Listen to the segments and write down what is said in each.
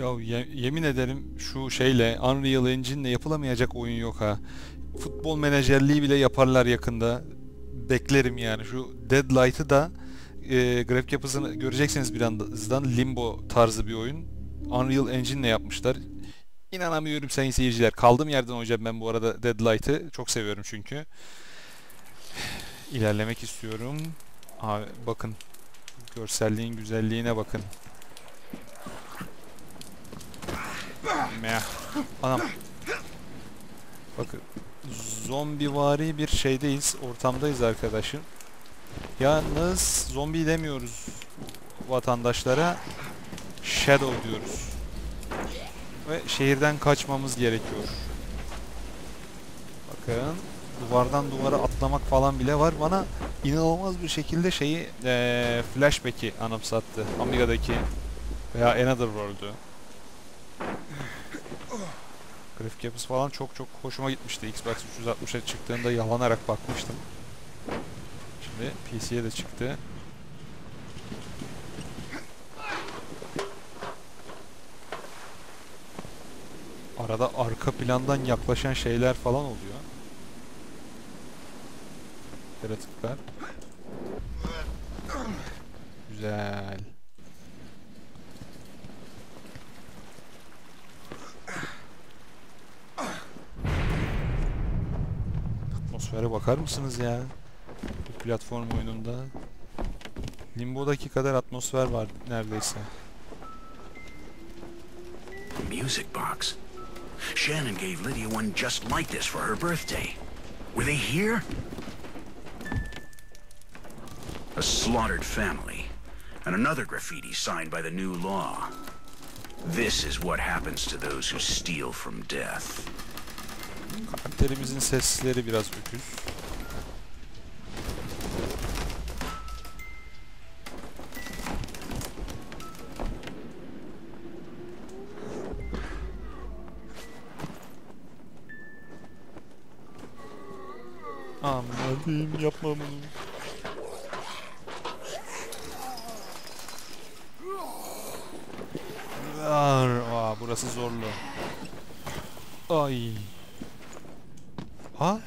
Ya ye- yemin ederim şu şeyle Unreal Engine'le yapılamayacak oyun yok ha. Futbol menajerliği bile yaparlar yakında. Beklerim yani. Şu Deadlight'ı da e, grafik yapısını göreceksiniz birazdan. Limbo tarzı bir oyun. Unreal Engine'le yapmışlar. İnanamıyorum sayın seyirciler. Kaldığım yerden oynayacağım ben bu arada Deadlight'ı. Çok seviyorum çünkü. İlerlemek istiyorum. Abi bakın. Görselliğin güzelliğine bakın. Meh. Anam. Bakın. Zombivari bir şeydeyiz. Ortamdayız arkadaşım. Yalnız zombi demiyoruz vatandaşlara. Shadow diyoruz. Ve şehirden kaçmamız gerekiyor. Bakın. Duvardan duvara atlamak falan bile var. Bana inanılmaz bir şekilde şeyi eee flashback'i anımsattı. Amiga'daki veya Another World'ü. Grafik yapısı falan çok çok hoşuma gitmişti. Xbox 360'a çıktığında yalanarak bakmıştım. Şimdi PC'ye de çıktı. Arada arka plandan yaklaşan şeyler falan oluyor. Yaratıklar. Güzel. Atmosfere bakar mısınız ya? Bu platform oyununda. Limbo'daki kadar atmosfer var neredeyse. Music box. Shannon gave Lydia one just like this for her birthday. Were they here? A slaughtered family. And another graffiti signed by the new law. This is what happens to those who steal from death. Karakterimizin sesleri biraz öküz. Anladım yapma bunu. Aa, burası zorlu. Ay. Ha?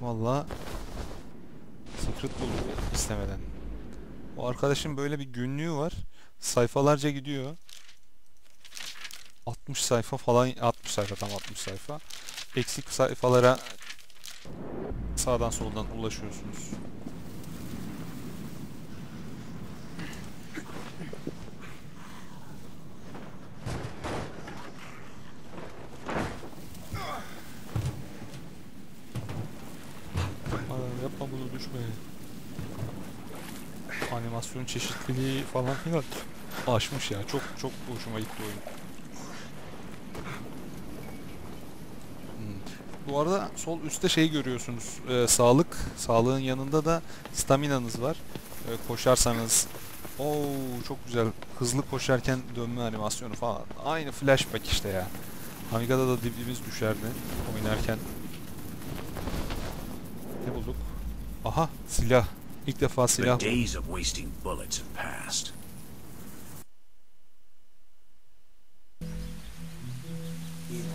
Valla secret buldum istemeden. O arkadaşın böyle bir günlüğü var. Sayfalarca gidiyor. 60 sayfa falan 60 sayfa tam 60 sayfa. Eksik sayfalara sağdan soldan ulaşıyorsunuz. Aa, yapma bunu düşme. Animasyon çeşitliliği falan filan aşmış ya. Çok çok hoşuma gitti oyun. Hmm. Bu arada sol üstte şey görüyorsunuz. Ee, sağlık. Sağlığın yanında da staminanız var. Ee, koşarsanız Oo çok güzel. Hızlı koşarken dönme animasyonu falan. Aynı flashback işte ya. Amiga'da da dibimiz düşerdi oynarken. Ne bulduk? Aha silah. İlk defa The silah. days of wasting bullets have passed.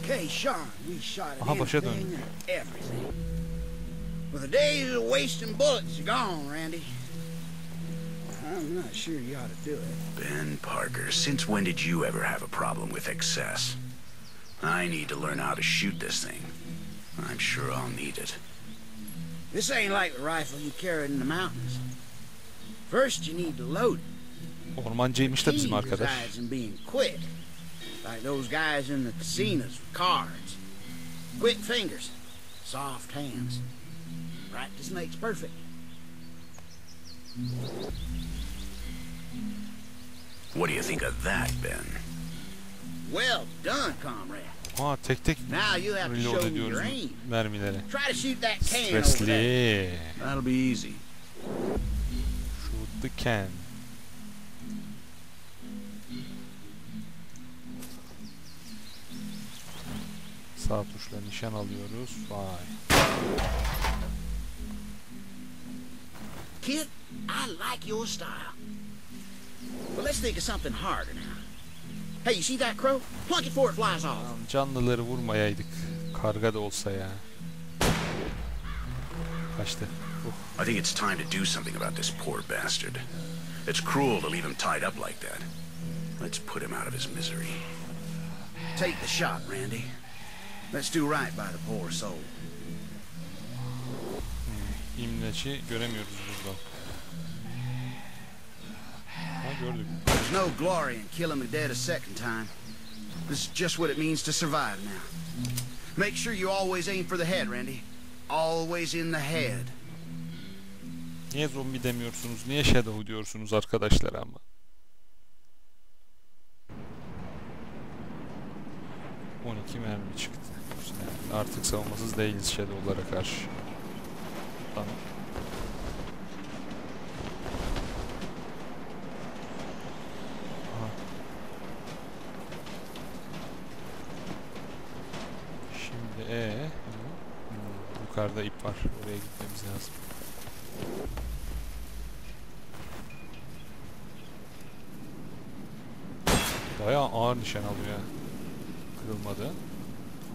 Okay, Sean, we shot at Aha, başa döndü. everything. Well, the days of wasting bullets are gone, Randy. I'm not sure you ought to do it. Ben Parker, since when did you ever have a problem with excess? I need to learn how to shoot this thing. I'm sure I'll need it. This ain't like the rifle you carried in the mountains. First, you need to load it. Ormancıymış da bizim Key arkadaş. resides in being quick, like those guys in the casinos with cards. Quick fingers, soft hands. Practice makes perfect. What do you think of that, Ben? Well done, comrade. Aa tek tek Now you have to reload ediyoruz mermileri. Try to shoot that can over there. Stresli. That'll be easy. Shoot the can. Sağ tuşla nişan alıyoruz. Vay. Kid, I like your style. But let's think of something harder now. Hey, you see that crow? Plunk it before it flies off. Lan Canlıları vurmayaydık. Karga da olsa ya. Kaçtı. Oh. I think it's time to do something about this poor bastard. It's cruel to leave him tied up like that. Let's put him out of his misery. Take the shot, Randy. Let's do right by the poor soul. Hmm, imleci göremiyoruz buradan. Gördük. There's no glory in killing the dead a second time. This is just what it means to survive now. Make sure you always aim for the head, Randy. Always in the head. Niye zombi demiyorsunuz? Niye shadow diyorsunuz arkadaşlar ama? ...12 mermi çıktı. Güzel. Artık savunmasız değiliz Shadow'lara karşı. Tamam. Aha. Şimdi e yukarıda ip var. Oraya gitmemiz lazım. Bayağı ağır nişan alıyor. Kırılmadı.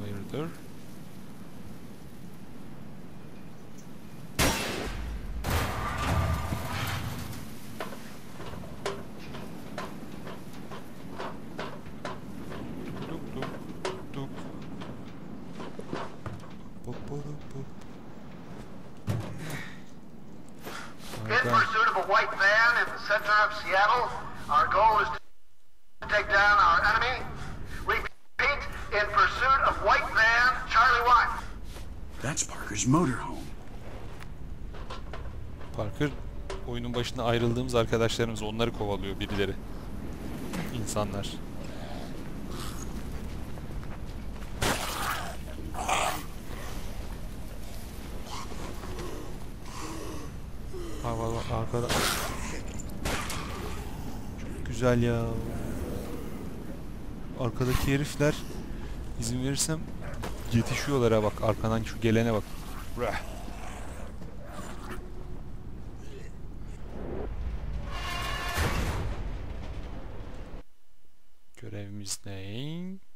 Hayırdır? Duk duk duk. Bup bup bup. In Harika. pursuit of a white van of Seattle, our goal is to take down our enemy. Repeat, in pursuit of white van, Charlie White. That's Parker's motorhome. Parker oyunun başında ayrıldığımız arkadaşlarımız onları kovalıyor birileri. İnsanlar. Arkada. Güzel ya. Arkadaki herifler izin verirsem yetişiyorlar ha bak arkadan şu gelene bak. Rah. Görevimiz ne?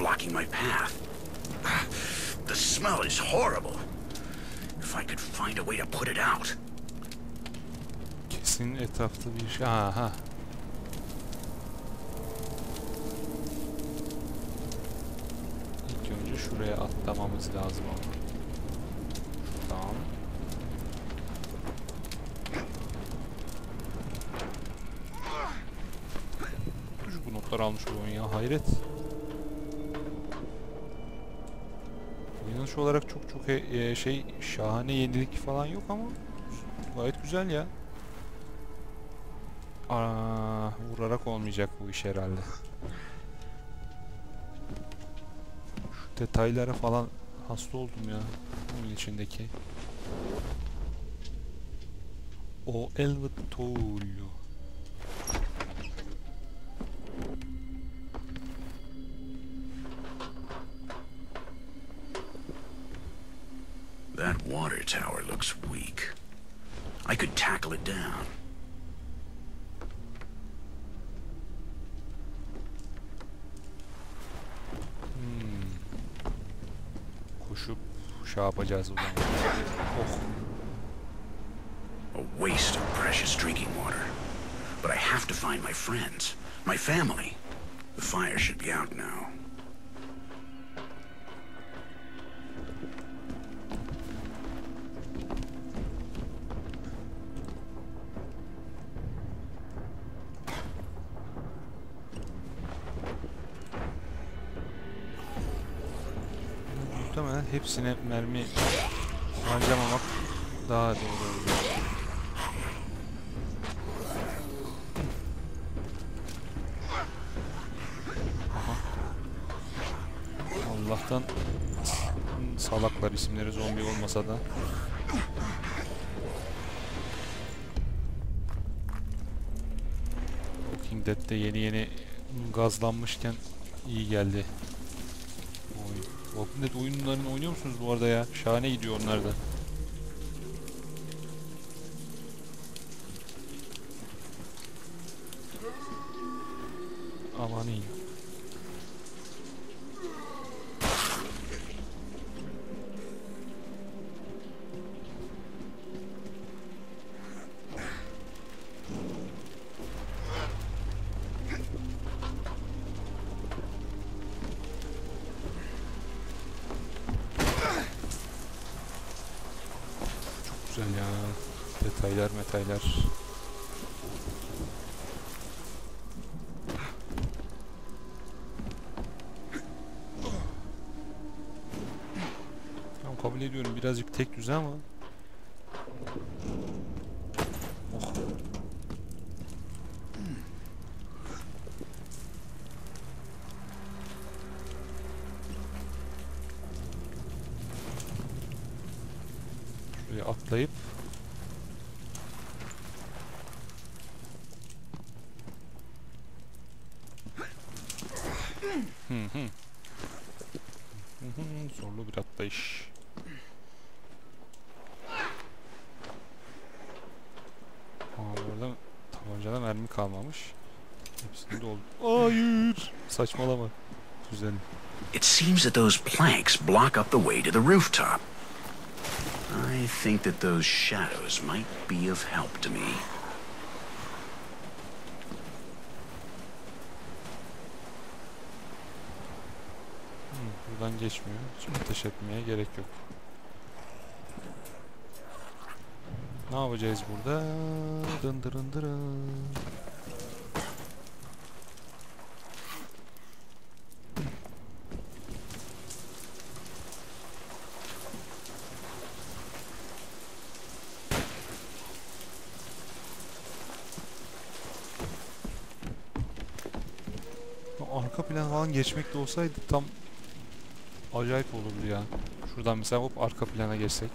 Blocking my path. The smell is horrible. If I could find a way to put it out. Kesin etrafta bir şey. Aha. İlk önce şuraya atlamamız lazım ama. Tamam. Şu bu notlar almış bu oyun ya hayret. Oynanış olarak çok çok e- e, şey şahane yenilik falan yok ama gayet güzel ya. Aa, vurarak olmayacak bu iş herhalde. Şu detaylara falan hasta oldum ya. Bunun içindeki. O Elvet Toğlu. That water tower looks weak. I could tackle it down. Hmm. Koşup şey yapacağız o zaman. Oh. A waste of precious drinking water. But I have to find my friends, my family. The fire should be out now. hepsine mermi harcamamak daha doğru olur. Allah'tan salaklar isimleri zombi olmasa da. Walking Dead'de yeni yeni gazlanmışken iyi geldi. Dead oyunlarını oynuyor musunuz bu arada ya? Şahane gidiyor onlar da. Aman iyi. Detaylar metaylar. Tamam kabul ediyorum birazcık tek düze ama. Oh. Atlayıp Hı hı. Hı hı, Zorlu bir atlayış. Aa orada tabancada mermi kalmamış. Hepsini doldu. Hayır. Saçmalama. Güzel. It seems that those planks block up the way to the rooftop. I think that those shadows might be of help to me. Hı, buradan geçmiyor. Hiç ateş etmeye gerek yok. Ne yapacağız burada? Dın dırın Arka plan falan geçmek de olsaydı tam acayip olurdu ya. Şuradan mesela hop arka plana geçsek.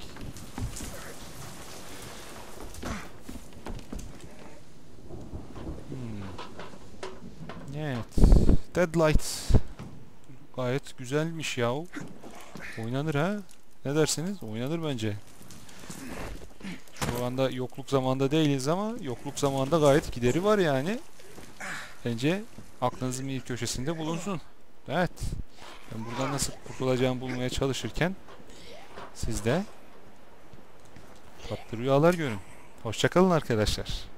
Hmm. Evet. Deadlight. Gayet güzelmiş ya. Oynanır ha. Ne dersiniz? Oynanır bence. Şu anda yokluk zamanda değiliz ama yokluk zamanda gayet gideri var yani. Bence aklınızın bir köşesinde bulunsun. Evet. Ben buradan nasıl kurtulacağımı bulmaya çalışırken siz de tatlı rüyalar görün. Hoşçakalın arkadaşlar.